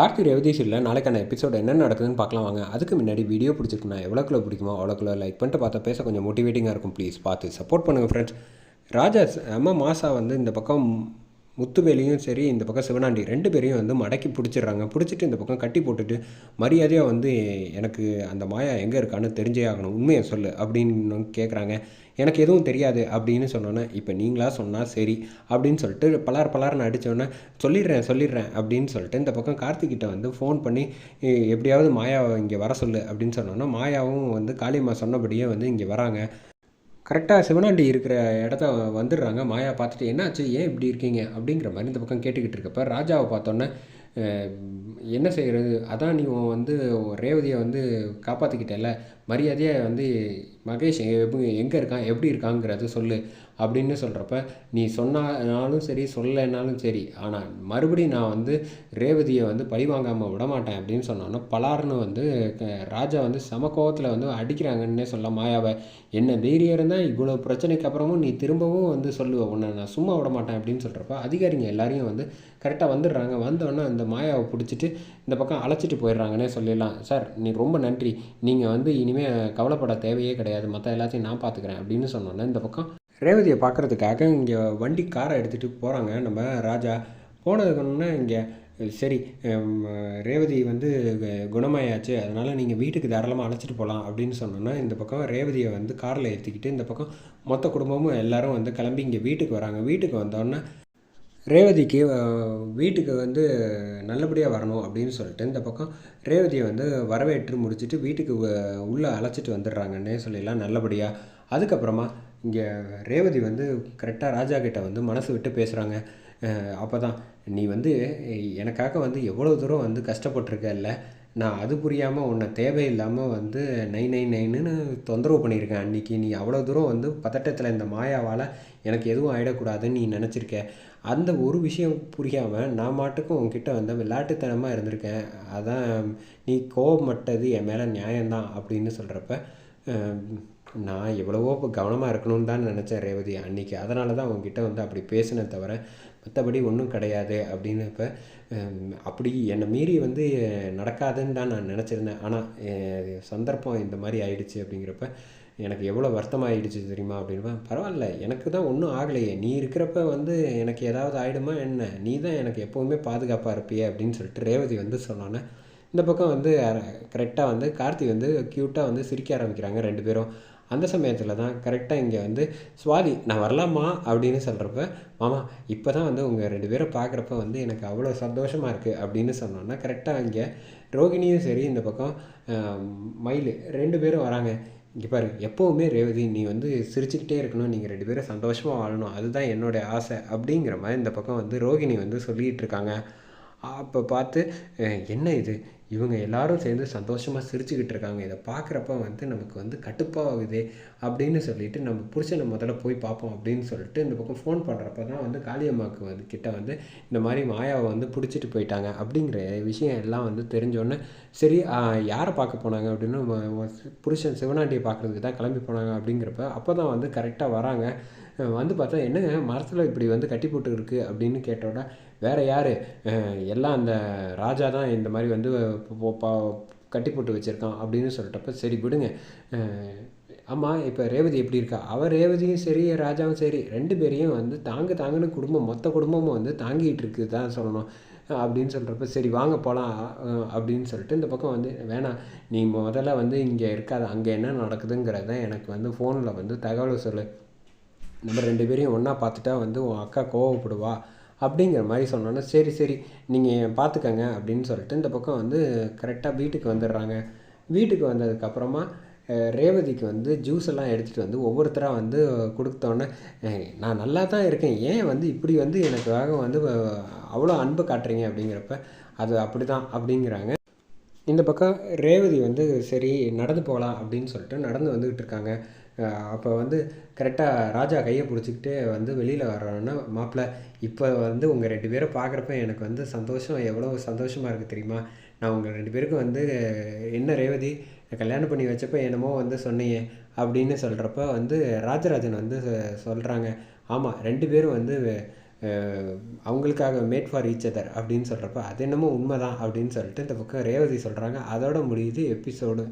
Karthi Revathi serial நாளைக்கான episode என்ன நடக்குதுன்னு பார்க்கலாம் வாங்க. அதுக்கு முன்னாடி வீடியோ பிடிச்சிருக்குன்னா எவ்வளோக்குள்ள பிடிக்குமோ அவ்வளோக்குள்ள லைக் பண்ணிட்டு பார்த்தா பேச கொஞ்சம் மோட்டிவேட்டிங்காக இருக்கும். ப்ளீஸ் பார்த்து சப்போர்ட் பண்ணுங்கள் ஃப்ரெண்ட்ஸ் ராஜா அம்மா மாசா வந்து இந்த பக்கம் முத்துவேலியும் சரி இந்த பக்கம் சிவனாண்டி ரெண்டு பேரையும் வந்து மடக்கி பிடிச்சிடுறாங்க. பிடிச்சிட்டு இந்த பக்கம் கட்டி போட்டுட்டு மரியாதையாக வந்து எனக்கு அந்த மாயா எங்கே இருக்கான்னு தெரிஞ்சே ஆகணும் உண்மையை சொல்லு அப்படின்னு கேட்குறாங்க எனக்கு எதுவும் தெரியாது அப்படின்னு சொன்னோன்னே இப்போ நீங்களாக சொன்னால் சரி அப்படின்னு சொல்லிட்டு பலார் பலார்னு அடித்தோன்னே சொல்லிடுறேன் சொல்லிடுறேன் அப்படின்னு சொல்லிட்டு இந்த பக்கம் கார்த்திகிட்ட வந்து ஃபோன் பண்ணி எப்படியாவது மாயாவை இங்கே வர சொல்லு அப்படின்னு சொன்னோன்னா மாயாவும் வந்து காளியம்மா சொன்னபடியே வந்து இங்கே வராங்க. கரெக்டாக சிவனாண்டி இருக்கிற இடத்த வந்துடுறாங்க. மாயா பார்த்துட்டு என்னாச்சு? ஏன் இப்படி இருக்கீங்க? அப்படிங்கிற மாதிரி இந்த பக்கம் கேட்டுக்கிட்டு இருக்கப்ப ராஜாவை பார்த்தோன்னே என்ன செய்கிறது அதான் நீ உன் வந்து ரேவதியை வந்து காப்பாற்றிக்கிட்டல மரியாதையாக வந்து மகேஷ் எங்கே இருக்கான்? எப்படி இருக்காங்கிறத சொல்லு. அப்படின்னு சொல்கிறப்ப நீ சொன்னாலும் சரி சொல்லலைனாலும் சரி. ஆனால் மறுபடியும் நான் வந்து ரேவதியை வந்து பழி வாங்காமல் விட மாட்டேன் அப்படின்னு சொன்னோன்னா பலார்னு வந்து க- ராஜா வந்து சம கோவத்தில் வந்து அடிக்கிறாங்கன்னே சொல்ல மாயாவை. என்ன தைரியம் இருந்தால் இவ்வளோ பிரச்சனைக்கு அப்புறமும் நீ திரும்பவும் வந்து சொல்லுவ. உன்னை நான் சும்மா விட மாட்டேன் அப்படின்னு சொல்கிறப்ப அதிகாரிங்க எல்லாரையும் வந்து கரெக்டாக வந்துடுறாங்க. வந்தோடனே அந்த மாயாவை பிடிச்சிட்டு இந்த பக்கம் அழைச்சிட்டு போயிடுறாங்கன்னே சொல்லிடலாம். சார் நீ ரொம்ப நன்றி. நீங்கள் வந்து இனிமேல் கவலைப்பட தேவையே கிடையாது. மற்ற எல்லாத்தையும் நான் பார்த்துக்கிறேன் அப்படின்னு சொன்னோன்னே இந்த பக்கம் ரேவதியை பார்க்குறதுக்காக இங்கே வண்டி காரை எடுத்துகிட்டு போகிறாங்க நம்ம ராஜா போனதுக்குன்னா இங்கே சரி ரேவதி வந்து கு- குணமாயாச்சு. அதனால் நீங்கள் வீட்டுக்கு தாராளமாக அழைச்சிட்டு போகலாம் அப்படின்னு சொன்னோன்னா இந்த பக்கம் ரேவதியை வந்து காரில் ஏற்றிக்கிட்டு இந்த பக்கம் மொத்த குடும்பமும் எல்லாரும் வந்து கிளம்பி இங்கே வீட்டுக்கு வராங்க. வீட்டுக்கு வந்தோடனே ரேவதிக்கு வீட்டுக்கு வந்து நல்லபடியாக வரணும் அப்படின்னு சொல்லிட்டு இந்த பக்கம் ரேவதியை வந்து வரவேற்று முடிச்சுட்டு வீட்டுக்கு உள்ளே அழைச்சிட்டு வந்துடுறாங்கன்னே சொல்லிடலாம் நல்லபடியாக அதுக்கப்புறமா இங்கே ரேவதி வந்து கரெக்டாக ராஜா கிட்ட வந்து மனசு விட்டு பேசுகிறாங்க அப்போ தான் நீ வந்து எனக்காக வந்து எவ்வளோ தூரம் வந்து கஷ்டப்பட்டிருக்கல்ல? நான் அது புரியாமல் உன்னை தேவையில்லாமல் வந்து நை நை நைனுன்னு தொந்தரவு பண்ணியிருக்கேன் அன்னைக்கு. நீ அவ்வளோ தூரம் வந்து பதட்டத்தில் இந்த மாயாவால் எனக்கு எதுவும் ஆகிடக்கூடாதுன்னு நீ நினச்சிருக்க. அந்த ஒரு விஷயம் புரியாமல் நான் மாட்டுக்கும் உங்ககிட்ட வந்து விளாட்டுத்தனமாக இருந்திருக்கேன். அதான் நீ கோவப்பட்டது என் மேலே நியாயம்தான் அப்படின்னு சொல்கிறப்ப நான் எவ்வளவோ கவனமாக இருக்கணும்னு தான் நினச்சேன் ரேவதி. அன்னைக்கு அதனால தான் உங்ககிட்ட வந்து அப்படி பேசினேன் தவிர மற்றபடி ஒன்றும் கிடையாது அப்படின்னு இப்போ அப்படி என்னை மீறி வந்து நடக்காதுன்னு தான் நான் நினச்சிருந்தேன். ஆனால் சந்தர்ப்பம் இந்த மாதிரி ஆயிடுச்சு அப்படிங்கிறப்ப எனக்கு எவ்வளோ வருத்தமாகிடுச்சு தெரியுமா அப்படின்பா? பரவாயில்ல எனக்கு தான் ஒன்றும் ஆகலையே. நீ இருக்கிறப்ப வந்து எனக்கு ஏதாவது ஆகிடுமா என்ன? நீ தான் எனக்கு எப்போவுமே பாதுகாப்பாக இருப்பியே அப்படின்னு சொல்லிட்டு ரேவதி வந்து சொன்னோன்னே இந்த பக்கம் வந்து கரெக்டாக வந்து கார்த்தி வந்து க்யூட்டாக வந்து சிரிக்க ஆரம்பிக்கிறாங்க ரெண்டு பேரும். அந்த சமயத்தில் தான் கரெக்டாக இங்கே வந்து சுவாதி நான் வரலாமா? அப்படின்னு சொல்கிறப்ப மாமா இப்போ தான் வந்து உங்கள் ரெண்டு பேரை பார்க்குறப்ப வந்து எனக்கு அவ்வளோ சந்தோஷமாக இருக்குது அப்படின்னு சொன்னோன்னா கரெக்டாக இங்கே ரோகிணியும் சரி இந்த பக்கம் மயில் ரெண்டு பேரும் வராங்க. இங்கே பாரு எப்போவுமே ரேவதி நீ வந்து சிரிச்சுக்கிட்டே இருக்கணும் நீங்கள் ரெண்டு பேரும் சந்தோஷமாக வாழணும் அதுதான் என்னோடய ஆசை அப்படிங்கிற மாதிரி இந்த பக்கம் வந்து ரோகிணி வந்து சொல்லிகிட்டு இருக்காங்க. அப்போ பார்த்து என்ன இது? இவங்க எல்லாரும் சேர்ந்து சந்தோஷமாக சிரிச்சுக்கிட்டு இருக்காங்க. இதை பார்க்குறப்ப வந்து நமக்கு வந்து கட்டுப்பாகுதே அப்படின்னு சொல்லிட்டு நம்ம புருஷனை முதல்ல போய் பார்ப்போம் அப்படின்னு சொல்லிட்டு இந்த பக்கம் ஃபோன் பண்ணுறப்ப தான் வந்து காளியம்மாவுக்கு வந்து கிட்ட வந்து இந்த மாதிரி மாயாவை வந்து பிடிச்சிட்டு போயிட்டாங்க அப்படிங்கிற விஷயம் எல்லாம் வந்து தெரிஞ்சோடனே சரி யாரை பார்க்க போனாங்க அப்படின்னு புருஷன் சிவனாண்டியை பார்க்குறதுக்கு தான் கிளம்பி போனாங்க அப்படிங்கிறப்ப அப்போ தான் வந்து கரெக்டாக வராங்க. வந்து பார்த்தா என்னங்க மரத்தில் இப்படி வந்து கட்டி போட்டு இருக்குது அப்படின்னு கேட்டோட வேறு யார்? எல்லாம் அந்த ராஜா தான் இந்த மாதிரி வந்து கட்டி போட்டு வச்சுருக்கான் அப்படின்னு சொல்லிட்டப்ப சரி விடுங்க. ஆமாம் இப்போ ரேவதி எப்படி இருக்கா? அவள் ரேவதியும் சரி ராஜாவும் சரி ரெண்டு பேரையும் வந்து தாங்க தாங்கன்னு குடும்பம் மொத்த குடும்பமும் வந்து தாங்கிட்டு இருக்கு தான் சொல்லணும். அப்படின்னு சொல்கிறப்ப சரி வாங்க போகலாம் அப்படின்னு சொல்லிட்டு இந்த பக்கம் வந்து வேணாம் நீ முதல்ல வந்து இங்கே இருக்காத அங்கே என்ன நடக்குதுங்கிறத எனக்கு வந்து ஃபோனில் வந்து தகவல் சொல்லு. நம்ம ரெண்டு பேரையும் ஒன்றா பார்த்துட்டா வந்து உன் அக்கா கோவப்படுவா. அப்படிங்கிற மாதிரி சொன்னோன்னே சரி சரி நீங்கள் பார்த்துக்கங்க அப்படின்னு சொல்லிட்டு இந்த பக்கம் வந்து கரெக்டாக வீட்டுக்கு வந்துடுறாங்க. வீட்டுக்கு வந்ததுக்கப்புறமா ரேவதிக்கு வந்து ஜூஸ் எல்லாம் எடுத்துகிட்டு வந்து ஒவ்வொருத்தராக வந்து கொடுத்தோன்னே நான் நல்லா தான் இருக்கேன். ஏன் வந்து இப்படி வந்து எனக்காக வந்து அவ்வளோ அன்பு காட்டுறீங்க? அப்படிங்கிறப்ப அது அப்படி தான் அப்படிங்கிறாங்க. இந்த பக்கம் ரேவதி வந்து சரி நடந்து போகலாம் அப்படின்னு சொல்லிட்டு நடந்து வந்துக்கிட்டு இருக்காங்க. அப்போ வந்து கரெக்டாக ராஜா கையை பிடிச்சிக்கிட்டே வந்து வெளியில் வர்றோன்னா மாப்பிள்ளை இப்போ வந்து உங்கள் ரெண்டு பேரை பார்க்குறப்ப எனக்கு வந்து சந்தோஷம் எவ்வளோ சந்தோஷமாக இருக்குது தெரியுமா? நான் உங்கள் ரெண்டு பேருக்கும் வந்து என்ன ரேவதி கல்யாணம் பண்ணி வச்சப்போ என்னமோ வந்து சொன்னியே அப்படின்னு சொல்கிறப்ப வந்து ராஜராஜன் வந்து சொல்கிறாங்க ஆமாம் ரெண்டு பேரும் வந்து அவங்களுக்காக மேட் ஃபார் ஈச் அதர் அப்படின்னு சொல்கிறப்ப அது என்னமோ உண்மைதான் அப்படின்னு சொல்லிட்டு இந்த பக்கம் ரேவதி சொல்கிறாங்க அதோட முடியுது எபிசோடு